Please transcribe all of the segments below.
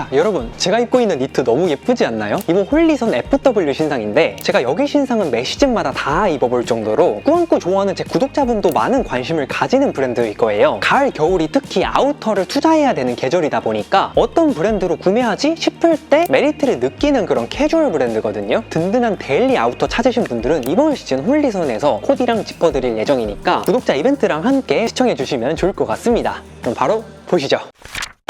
자 여러분 제가 입고 있는 니트 너무 예쁘지 않나요? 이번 홀리선 FW 신상인데 제가 여기 신상은 매 시즌마다 다 입어볼 정도로 꾸안꾸 좋아하는 제 구독자분도 많은 관심을 가지는 브랜드일 거예요. 가을 겨울이 특히 아우터를 투자해야 되는 계절이다 보니까 어떤 브랜드로 구매하지 싶을 때 메리트를 느끼는 그런 캐주얼 브랜드거든요. 든든한 데일리 아우터 찾으신 분들은 이번 시즌 홀리선에서 코디랑 짚어드릴 예정이니까 구독자 이벤트랑 함께 시청해주시면 좋을 것 같습니다. 그럼 바로 보시죠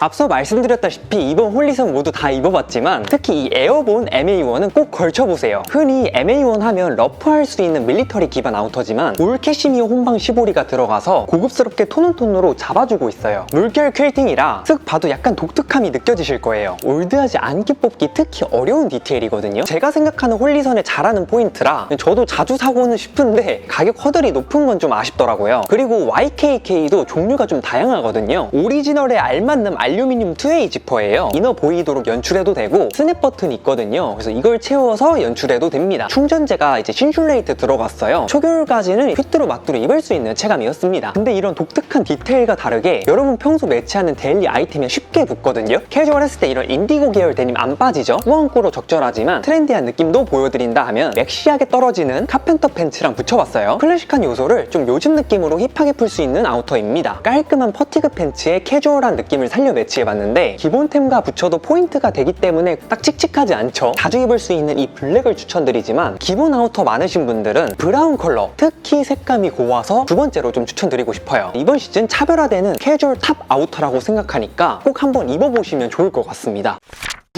앞서 말씀드렸다시피 이번 홀리선 모두 다 입어봤지만 특히 이 에어본 MA1은 꼭 걸쳐보세요. 흔히 MA1 하면 러프할 수 있는 밀리터리 기반 아우터지만 올 캐시미어 혼방 시보리가 들어가서 고급스럽게 톤온 톤으로 잡아주고 있어요. 물결 퀼팅이라 쓱 봐도 약간 독특함이 느껴지실 거예요. 올드하지 않게 뽑기 특히 어려운 디테일이거든요. 제가 생각하는 홀리선의 잘하는 포인트라 저도 자주 사고는 싶은데 가격 허들이 높은 건 좀 아쉽더라고요. 그리고 YKK도 종류가 좀 다양하거든요. 오리지널에 알맞는 알 루미늄 2A 지퍼예요. 이너 보이도록 연출해도 되고 스냅 버튼이 있거든요. 그래서 이걸 채워서 연출해도 됩니다. 충전재가 이제 신슐레이트 들어갔어요. 초겨울까지는 휘뚜루 마뚜루 입을 수 있는 체감이었습니다. 근데 이런 독특한 디테일과 다르게 여러분 평소 매치하는 데일리 아이템에 쉽게 붙거든요. 캐주얼 했을 때 이런 인디고 계열 데님 안 빠지죠? 꾸안꾸로 적절하지만 트렌디한 느낌도 보여드린다 하면 맥시하게 떨어지는 카펜터 팬츠랑 붙여봤어요. 클래식한 요소를 좀 요즘 느낌으로 힙하게 풀 수 있는 아우터입니다. 깔끔한 퍼티그 팬츠에 캐주얼한 느낌을 살려 매치해봤는데 기본템과 붙여도 포인트가 되기 때문에 딱 칙칙하지 않죠. 자주 입을 수 있는 이 블랙을 추천드리지만 기본 아우터 많으신 분들은 브라운 컬러 특히 색감이 고와서 두 번째로 좀 추천드리고 싶어요. 이번 시즌 차별화되는 캐주얼 탑 아우터라고 생각하니까 꼭 한번 입어보시면 좋을 것 같습니다.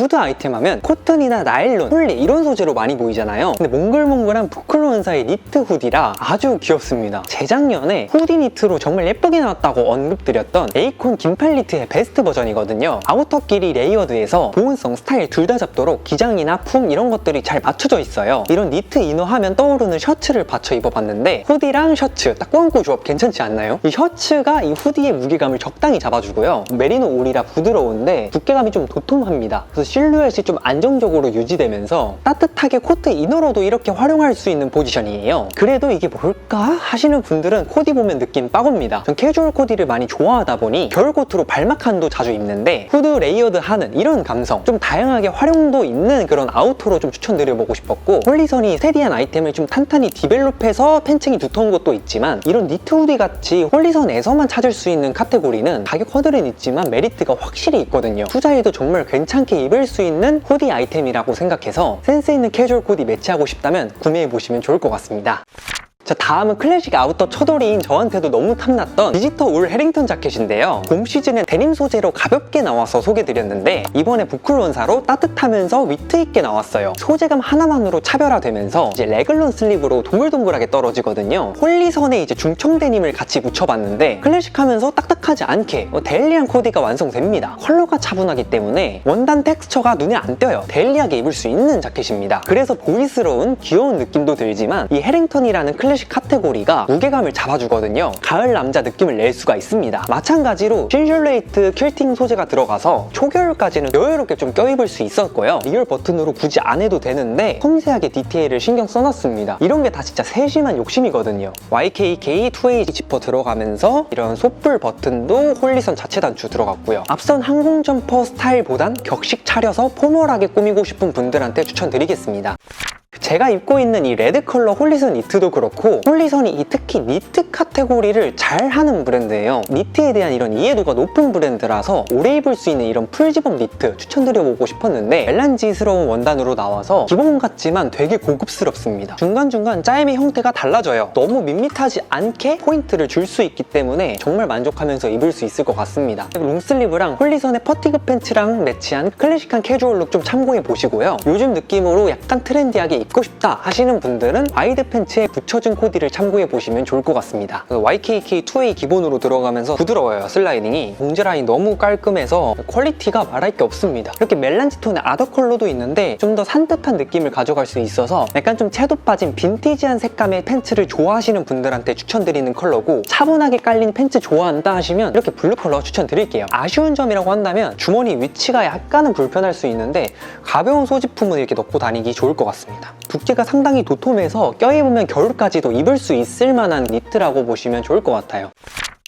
후드 아이템 하면 코튼이나 나일론, 폴리 이런 소재로 많이 보이잖아요. 근데 몽글몽글한 부클로 원사의 니트 후디라 아주 귀엽습니다. 재작년에 후디 니트로 정말 예쁘게 나왔다고 언급드렸던 에이콘 긴팔 니트의 베스트 버전이거든요. 아우터끼리 레이어드해서 보온성, 스타일 둘 다 잡도록 기장이나 품 이런 것들이 잘 맞춰져 있어요. 이런 니트 이너 하면 떠오르는 셔츠를 받쳐 입어봤는데 후디랑 셔츠 딱 꾸안꾸 조합 괜찮지 않나요? 이 셔츠가 이 후디의 무게감을 적당히 잡아주고요. 메리노 울이라 부드러운데 두께감이 좀 도톰합니다 그래서 실루엣이 좀 안정적으로 유지되면서 따뜻하게 코트 이너로도 이렇게 활용할 수 있는 포지션이에요. 그래도 이게 뭘까 하시는 분들은 코디 보면 느낌 빠옵니다. 전 캐주얼 코디를 많이 좋아하다 보니 겨울 코트로 발막한도 자주 입는데 후드 레이어드 하는 이런 감성 좀 다양하게 활용도 있는 그런 아우터로 좀 추천드려보고 싶었고 홀리선이 스테디한 아이템을 좀 탄탄히 디벨롭해서 팬층이 두터운 것도 있지만 이런 니트 후디 같이 홀리선에서만 찾을 수 있는 카테고리는 가격 허들은 있지만 메리트가 확실히 있거든요. 투자해도 정말 괜찮게 입을 수 있는 후디 아이템이라고 생각해서 센스 있는 캐주얼 코디 매치하고 싶다면 구매해 보시면 좋을 것 같습니다. 자 다음은 클래식 아우터 첫돌이인 저한테도 너무 탐났던 디지터 울 해링턴 자켓인데요. 봄 시즌엔 데님 소재로 가볍게 나와서 소개드렸는데 이번에 부클론사로 따뜻하면서 위트 있게 나왔어요. 소재감 하나만으로 차별화되면서 이제 레글런 슬립으로 동글동글하게 떨어지거든요. 홀리선에 이제 중청 데님을 같이 붙여봤는데 클래식하면서 딱딱하지 않게 어, 데일리한 코디가 완성됩니다. 컬러가 차분하기 때문에 원단 텍스처가 눈에 안 띄어요. 데일리하게 입을 수 있는 자켓입니다. 그래서 보이스러운 귀여운 느낌도 들지만 이 해링턴이라는 클래식 카테고리가 무게감을 잡아주거든요. 가을 남자 느낌을 낼 수가 있습니다. 마찬가지로 신슐레이트 퀼팅 소재가 들어가서 초겨울까지는 여유롭게 좀 껴입을 수 있었고요. 리얼 버튼으로 굳이 안 해도 되는데 섬세하게 디테일을 신경 써놨습니다. 이런 게 다 진짜 세심한 욕심이거든요. YKK 2A 지퍼 들어가면서 이런 솥불 버튼도 홀리선 자체 단추 들어갔고요. 앞선 항공 점퍼 스타일보단 격식 차려서 포멀하게 꾸미고 싶은 분들한테 추천드리겠습니다. 제가 입고 있는 이 레드 컬러 홀리선 니트도 그렇고 홀리선이 이 특히 니트 카테고리를 잘 하는 브랜드예요. 니트에 대한 이런 이해도가 높은 브랜드라서 오래 입을 수 있는 이런 풀지범 니트 추천드려보고 싶었는데 멜란지스러운 원단으로 나와서 기본 같지만 되게 고급스럽습니다. 중간중간 짜임의 형태가 달라져요. 너무 밋밋하지 않게 포인트를 줄 수 있기 때문에 정말 만족하면서 입을 수 있을 것 같습니다. 롱슬리브랑 홀리선의 퍼티그 팬츠랑 매치한 클래식한 캐주얼 룩 좀 참고해 보시고요. 요즘 느낌으로 약간 트렌디하게 입고 싶다 하시는 분들은 와이드 팬츠에 붙여준 코디를 참고해 보시면 좋을 것 같습니다. 그 YKK 2A 기본으로 들어가면서 부드러워요 슬라이딩이 봉제 라인 너무 깔끔해서 퀄리티가 말할 게 없습니다. 이렇게 멜란지 톤의 아더 컬러도 있는데 좀 더 산뜻한 느낌을 가져갈 수 있어서 약간 좀 채도 빠진 빈티지한 색감의 팬츠를 좋아하시는 분들한테 추천드리는 컬러고 차분하게 깔린 팬츠 좋아한다 하시면 이렇게 블루 컬러 추천드릴게요. 아쉬운 점이라고 한다면 주머니 위치가 약간은 불편할 수 있는데 가벼운 소지품을 이렇게 넣고 다니기 좋을 것 같습니다. 두께가 상당히 도톰해서 껴입으면 겨울까지도 입을 수 있을 만한 니트라고 보시면 좋을 것 같아요.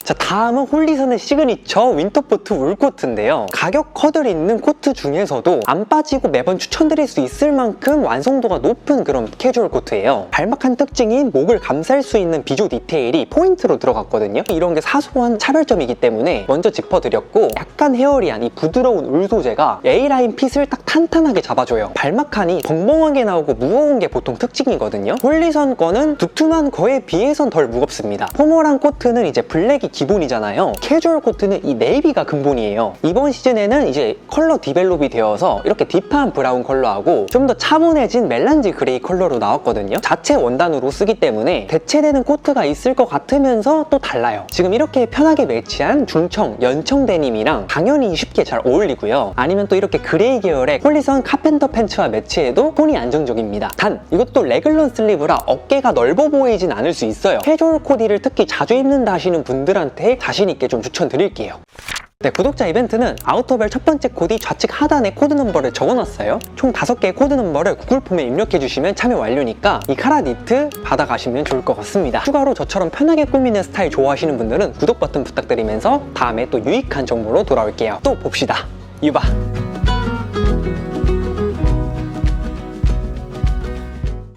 자 다음은 홀리선의 시그니처 윈터포트 울코트인데요. 가격 커들 있는 코트 중에서도 안 빠지고 매번 추천드릴 수 있을 만큼 완성도가 높은 그런 캐주얼 코트예요. 발막한 특징인 목을 감쌀 수 있는 비조 디테일이 포인트로 들어갔거든요. 이런 게 사소한 차별점이기 때문에 먼저 짚어드렸고 약간 헤어리한 이 부드러운 울 소재가 A라인 핏을 딱 탄탄하게 잡아줘요. 발막한이 벙벙하게 나오고 무거운 게 보통 특징이거든요. 홀리선 거는 두툼한 거에 비해선 덜 무겁습니다. 포멀한 코트는 이제 블랙이 기본이잖아요. 캐주얼 코트는 이 네이비가 근본이에요. 이번 시즌에는 이제 컬러 디벨롭이 되어서 이렇게 딥한 브라운 컬러하고 좀 더 차분해진 멜란지 그레이 컬러로 나왔거든요. 자체 원단으로 쓰기 때문에 대체되는 코트가 있을 것 같으면서 또 달라요. 지금 이렇게 편하게 매치한 중청, 연청 데님이랑 당연히 쉽게 잘 어울리고요. 아니면 또 이렇게 그레이 계열의 홀리선 카펜터 팬츠와 매치해도 톤이 안정적입니다. 단 이것도 레글런 슬리브라 어깨가 넓어 보이진 않을 수 있어요. 캐주얼 코디를 특히 자주 입는다 하시는 분들한테 자신 있게 좀 추천드릴게요 네, 구독자 이벤트는 아우터벨 첫 번째 코디 좌측 하단에 코드 넘버를 적어놨어요. 총 5개의 코드 넘버를 구글 폼에 입력해주시면 참여 완료니까 이 카라 니트 받아가시면 좋을 것 같습니다. 추가로 저처럼 편하게 꾸미는 스타일 좋아하시는 분들은 구독 버튼 부탁드리면서 다음에 또 유익한 정보로 돌아올게요. 또 봅시다. 유바!